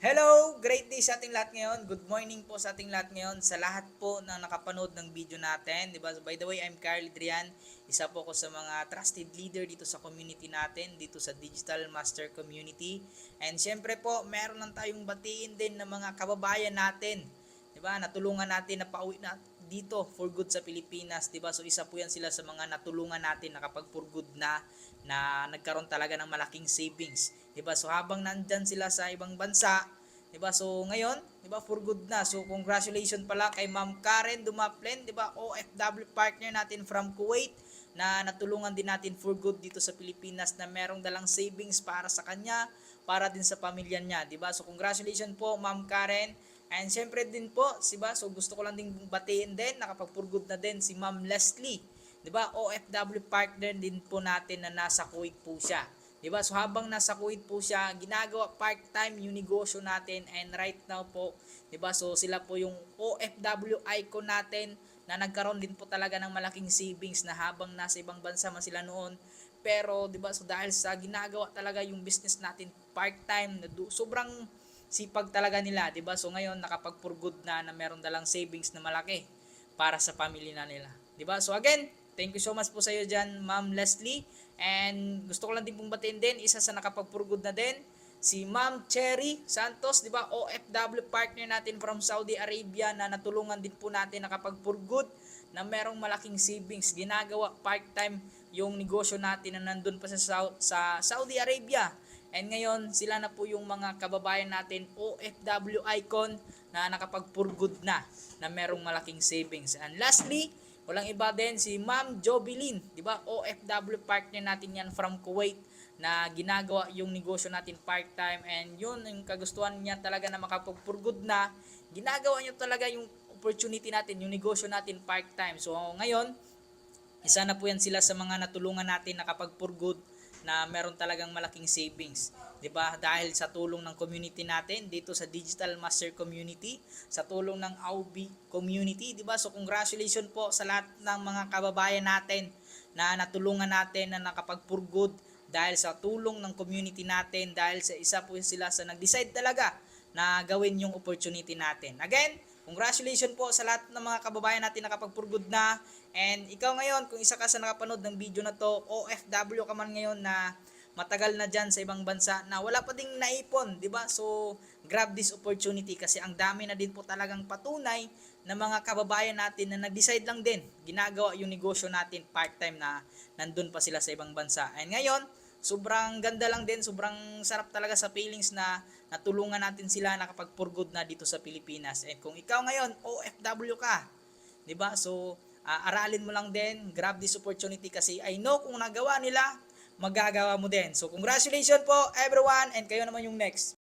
Hello! Great day sa ating lahat ngayon. Good morning po sa ating lahat ngayon. Sa lahat po na nakapanood ng video natin. Diba? So, by the way, I'm Carl Adrian. Isa po ako sa mga trusted leader dito sa community natin, dito sa Digital Master Community. And syempre po, meron lang tayong batiin din ng mga kababayan natin. Diba? Natulungan natin na pauwi na dito for good sa Pilipinas, 'di ba? So isa po 'yan sila sa mga natulungan natin na kapag for good na na nagkaroon talaga ng malaking savings, 'di ba? So habang nandyan sila sa ibang bansa, 'di ba? So ngayon, 'di ba, for good na. So congratulations pala kay Ma'am Karen Dumaplen, 'di ba? OFW partner natin from Kuwait na natulungan din natin for good dito sa Pilipinas na merong dalang savings para sa kanya, para din sa pamilya niya, 'di ba? So congratulations po Ma'am Karen. And syempre din po, 'di ba? So gusto ko lang din batiin din nakapag-for-good na din si Ma'am Leslie. 'Di ba? OFW partner din po natin na nasa Kuwait po siya. 'Di ba? So habang nasa Kuwait po siya, ginagawa part-time yung negosyo natin and right now po, 'di ba? So sila po yung OFW icon natin na nagkaroon din po talaga ng malaking savings na habang nasa ibang bansa man sila noon. Pero 'di ba? So dahil sa ginagawa talaga yung business natin part-time na sobrang sipag talaga nila, 'di ba? So ngayon nakapag for good na na meron dalang savings na malaki para sa pamilya na nila. 'Di ba? So again, thank you so much po sa iyo diyan, Ma'am Leslie. And gusto ko lang din pong batiin din isa sa nakapag for good na din si Ma'am Cherry Santos, 'di ba? OFW partner natin from Saudi Arabia na natulungan din po natin nakapag for good na merong malaking savings. Ginagawa part-time yung negosyo natin na nandun pa sa, sa Saudi Arabia. And ngayon, sila na po yung mga kababayan natin, OFW icon, na nakapag-for good na, na merong malaking savings. And lastly, walang iba din si Ma'am Jobilin, di ba? OFW partner natin yan from Kuwait na ginagawa yung negosyo natin part-time and yun yung kagustuhan niya talaga na makapag-for good na ginagawa niya talaga yung opportunity natin, yung negosyo natin part-time. So ngayon, isa na po yan sila sa mga natulungan natin na kapag for good na meron talagang malaking savings. 'Di ba? Dahil sa tulong ng community natin dito sa Digital Master Community, sa tulong ng AUB community, 'di ba? So congratulations po sa lahat ng mga kababayan natin na natulungan natin na nakapag for good dahil sa tulong ng community natin, dahil sa isa po sila sa nag-decide talaga na gawin yung opportunity natin. Again, congratulations po sa lahat ng mga kababayan natin nakapag-for-good na. And ikaw ngayon, kung isa ka sa nakapanood ng video na to, OFW ka man ngayon na matagal na dyan sa ibang bansa na wala pa ding naipon, di ba? So, grab this opportunity kasi ang dami na din po talagang patunay na mga kababayan natin na nag-decide lang din, ginagawa yung negosyo natin part-time na nandun pa sila sa ibang bansa. And ngayon, sobrang ganda lang din, sobrang sarap talaga sa feelings na natulungan natin sila nakapag for good na dito sa Pilipinas. And kung ikaw ngayon, OFW ka, 'di ba? So, ah, aralin mo lang din, grab this opportunity kasi I know kung nagawa nila, magagawa mo din. So, congratulations po everyone and kayo naman yung next.